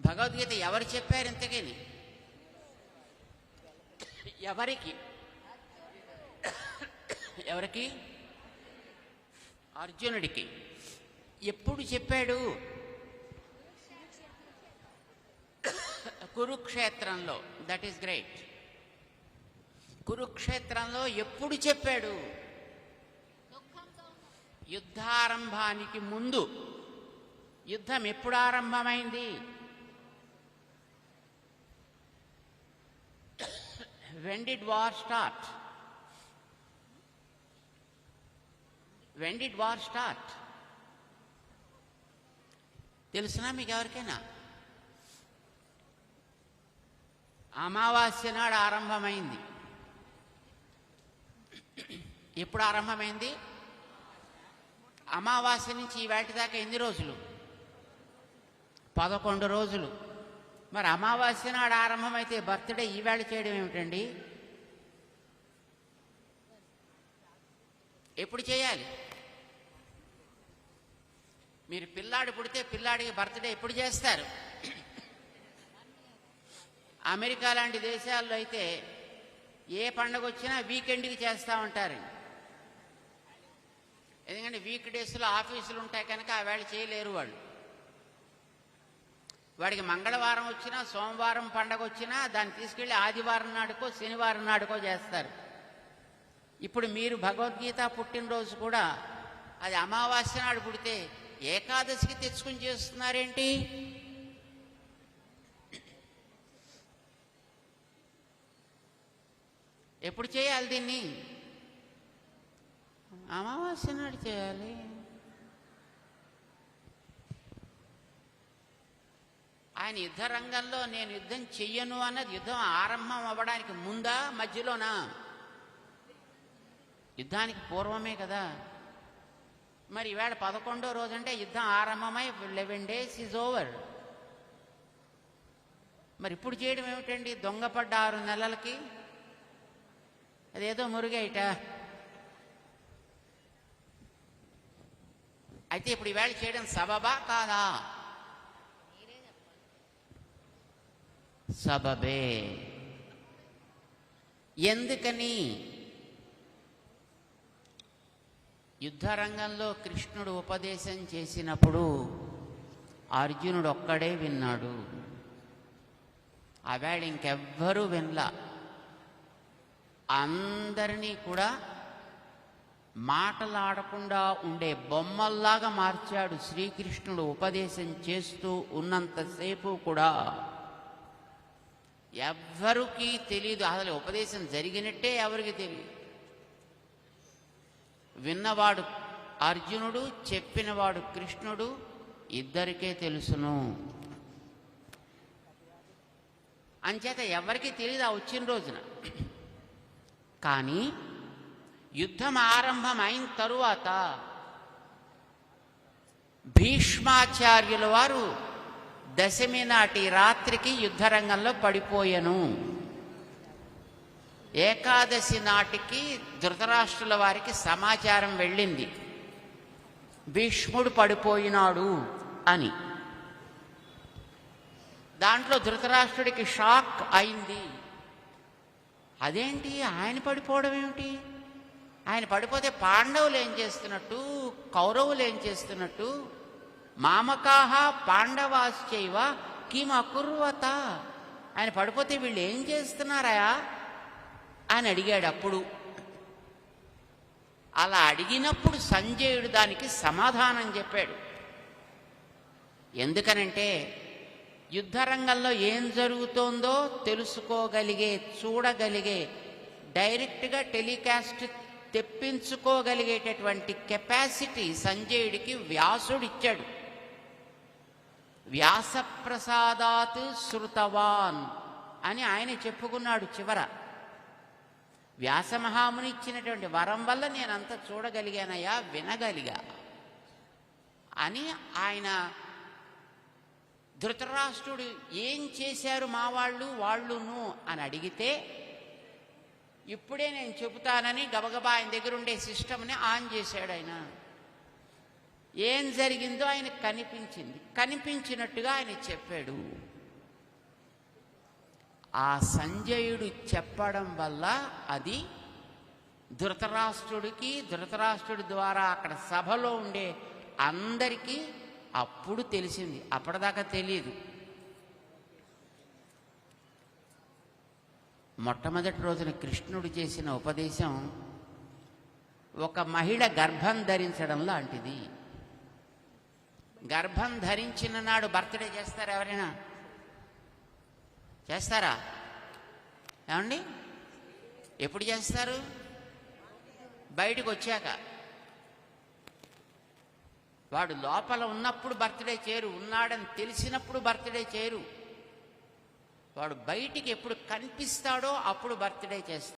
భగవద్గీత ఎవరు చెప్పారు ఇంతకని? ఎవరికి? ఎవరికి? అర్జునుడికి. ఎప్పుడు చెప్పాడు? కురుక్షేత్రంలో. దట్ ఈస్ గ్రేట్ కురుక్షేత్రంలో ఎప్పుడు చెప్పాడు? యుద్ధారంభానికి ముందు. యుద్ధం ఎప్పుడు ఆరంభమైంది? When did war start when did war start తెలుసునా మీకు ఎవరికైనా అమావాస్య నాడు ఆరంభమైంది. ఎప్పుడు ఆరంభమైంది? అమావాస్య నుంచి ఈ వేటి దాకా ఎన్ని రోజులు? పదకొండు రోజులు. మరి అమావాస్య నాడు ఆరంభమైతే బర్త్డే ఈవేళ చేయడం ఏమిటండి? ఎప్పుడు చేయాలి? మీరు పిల్లాడు పుడితే పిల్లాడికి బర్త్డే ఎప్పుడు చేస్తారు? అమెరికా లాంటి దేశాల్లో అయితే ఏ పండగ వచ్చినా వీకెండ్కి చేస్తూ ఉంటారు ఎందుకంటే వీక్ డేస్లో ఆఫీసులు ఉంటాయి కనుక ఆ వేళ చేయలేరు వాళ్ళు. వాడికి మంగళవారం వచ్చినా సోమవారం పండగ వచ్చినా దాన్ని తీసుకెళ్ళి ఆదివారం నాడుకో శనివారం నాడుకో చేస్తారు. ఇప్పుడు మీరు భగవద్గీత పుట్టినరోజు కూడా అది అమావాస్య నాడు పుడితే ఏకాదశికి తెచ్చుకుని చేస్తున్నారేంటి? ఎప్పుడు చేయాలి దీన్ని? అమావాస్య నాడు చేయాలి. ఆయన యుద్ధ రంగంలో నేను యుద్ధం చెయ్యను అన్నది యుద్ధం ఆరంభం అవ్వడానికి ముందా మధ్యలోనా? యుద్ధానికి పూర్వమే కదా. మరి ఈవేళ పదకొండో రోజంటే యుద్ధం ఆరంభమై లెవెన్ డేస్ ఈజ్ ఓవర్. మరి ఇప్పుడు చేయడం ఏమిటండి? దొంగపడ్డ ఆరు నెలలకి అదేదో మురుగైట. అయితే ఇప్పుడు ఈవేళ చేయడం సబబా కాదా? సబబే. ఎందుకని? యుద్ధరంగంలో కృష్ణుడు ఉపదేశం చేసినప్పుడు అర్జునుడు ఒక్కడే విన్నాడు. ఆవేళ ఇంకెవ్వరూ వినలా. అందరినీ కూడా మాటలాడకుండా ఉండే బొమ్మల్లాగా మార్చాడు శ్రీకృష్ణుడు ఉపదేశం చేస్తూ ఉన్నంతసేపు కూడా. ఎవ్వరికీ తెలియదు అసలు ఉపదేశం జరిగినట్టే ఎవరికి తెలియదు. విన్నవాడు అర్జునుడు చెప్పినవాడు కృష్ణుడు ఇద్దరికే తెలుసును. అంచేత ఎవరికి తెలియదు ఆ వచ్చిన రోజున. కానీ యుద్ధం ఆరంభం అయిన తరువాత భీష్మాచార్యుల వారు దశమి నాటి రాత్రికి యుద్ధరంగంలో పడిపోయెను. ఏకాదశి నాటికి ధృతరాష్ట్రుల వారికి సమాచారం వెళ్ళింది. భీష్ముడు పడిపోయినాడు అని. దాంట్లో ధృతరాష్ట్రుడికి షాక్ అయింది. అదేంటి? ఆయన పడిపోవడం ఏమిటి? ఆయన పడిపోతే పాండవులు ఏం చేస్తున్నట్టు? కౌరవులు ఏం చేస్తున్నట్టు? మామకాహ పాండవాశ్చైవ కిం అకుర్వత ఆయన పడిపోతే వీళ్ళు ఏం చేస్తున్నారా అని అడిగాడు అప్పుడు. అలా అడిగినప్పుడు సంజయుడు దానికి సమాధానం చెప్పాడు. ఎందుకనంటే యుద్ధరంగంలో ఏం జరుగుతోందో తెలుసుకోగలిగే చూడగలిగే డైరెక్ట్గా టెలికాస్ట్ తెప్పించుకోగలిగేటటువంటి కెపాసిటీ సంజయుడికి వ్యాసుడిచ్చాడు. వ్యాసప్రసాదాత్ శృతవాన్ అని ఆయన చెప్పుకున్నాడు చివర. వ్యాసమహాముని ఇచ్చినటువంటి వరం వల్ల నేనంత చూడగలిగానయ్యా వినగలిగా అని ఆయన ధృతరాష్ట్రుడు ఏం చేశారు మా వాళ్ళు వాళ్ళును అని అడిగితే ఇప్పుడే నేను చెబుతానని గబగబా ఆయన దగ్గర ఉండే సిస్టమ్ని ఆన్ చేశాడు ఆయన. ఏం జరిగిందో ఆయన కనిపించింది. కనిపించినట్టుగా ఆయన చెప్పాడు. ఆ సంజయుడు చెప్పడం వల్ల అది ధృతరాష్ట్రుడికి ధృతరాష్ట్రుడి ద్వారా అక్కడ సభలో ఉండే అందరికీ అప్పుడు తెలిసింది. అప్పటిదాకా తెలియదు మొట్టమొదటి రోజున కృష్ణుడు చేసిన ఉపదేశం ఒక మహిళ గర్భం ధరించడం లాంటిది. గర్భం ధరించిన నాడు బర్త్డే చేస్తారా ఎవరైనా? చేస్తారా? ఏమండి? ఎప్పుడు చేస్తారు? బయటకు వచ్చాక. వాడు లోపల ఉన్నప్పుడు బర్త్డే చేయరు ఉన్నాడని తెలిసినప్పుడు బర్త్డే చేయరు. వాడు బయటికి ఎప్పుడు కనిపిస్తాడో అప్పుడు బర్త్డే చేస్తారు